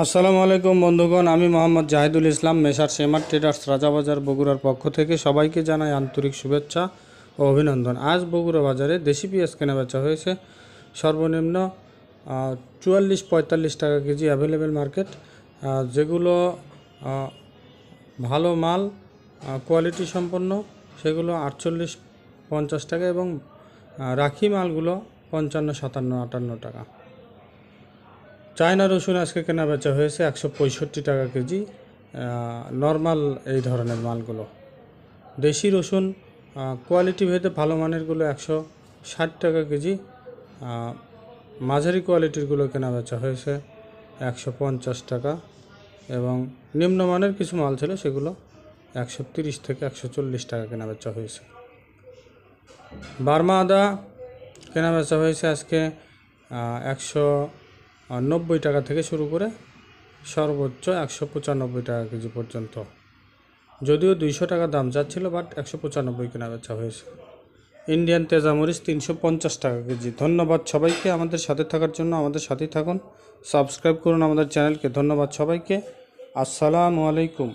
আসসালামু আলাইকুম বন্ধুগণ, আমি মোহাম্মদ জাহিদুল ইসলাম, মেসার সেমার ট্রেডার্স রাজাবাজার বগুড়ার পক্ষ থেকে সবাইকে জানাই আন্তরিক শুভেচ্ছা ও অভিনন্দন। আজ বগুড়া বাজারে দেশি পেঁয়াজ কেনা বেচা হয়েছে। সর্বনিম্ন চুয়াল্লিশ পঁয়তাল্লিশ টাকা কেজি অ্যাভেলেবেল মার্কেট যেগুলো ভালো মাল কোয়ালিটি সম্পন্ন, সেগুলো আটচল্লিশ পঞ্চাশ টাকা এবং রাখি মালগুলো পঞ্চান্ন সাতান্ন আটান্ন টাকা। চায়না রসুন আজকে কেনা বেচা হয়েছে একশো পঁয়ষট্টি টাকা কেজি নর্মাল এই ধরনের মালগুলো। দেশি রসুন কোয়ালিটি ভেদে ভালো মানেরগুলো একশো ষাট টাকা কেজি মাঝারি কোয়ালিটিরগুলো কেনা বেচা হয়েছে একশো পঞ্চাশ টাকা এবং নিম্নমানের কিছু মাল ছিল সেগুলো একশো তিরিশ থেকে একশো চল্লিশ টাকা কেনা বেচা হয়েছে। বার্মা আদা কেনা বেচা হয়েছে আজকে একশো নব্বই টাকা থেকে শুরু করে সর্বোচ্চ একশো পঁচানব্বই টাকা কেজি পর্যন্ত। যদিও দুইশো টাকা দাম যাচ্ছিল বাট একশো পঁচানব্বই কেনা বেচা হয়েছে। ইন্ডিয়ান তেজামরিচ তিনশো পঞ্চাশ টাকা কেজি। ধন্যবাদ সবাইকে আমাদের সাথে থাকার জন্য, আমাদের সাথেই থাকুন। সাবস্ক্রাইব করুন আমাদের চ্যানেলকে। ধন্যবাদ সবাইকে। আসসালামু আলাইকুম।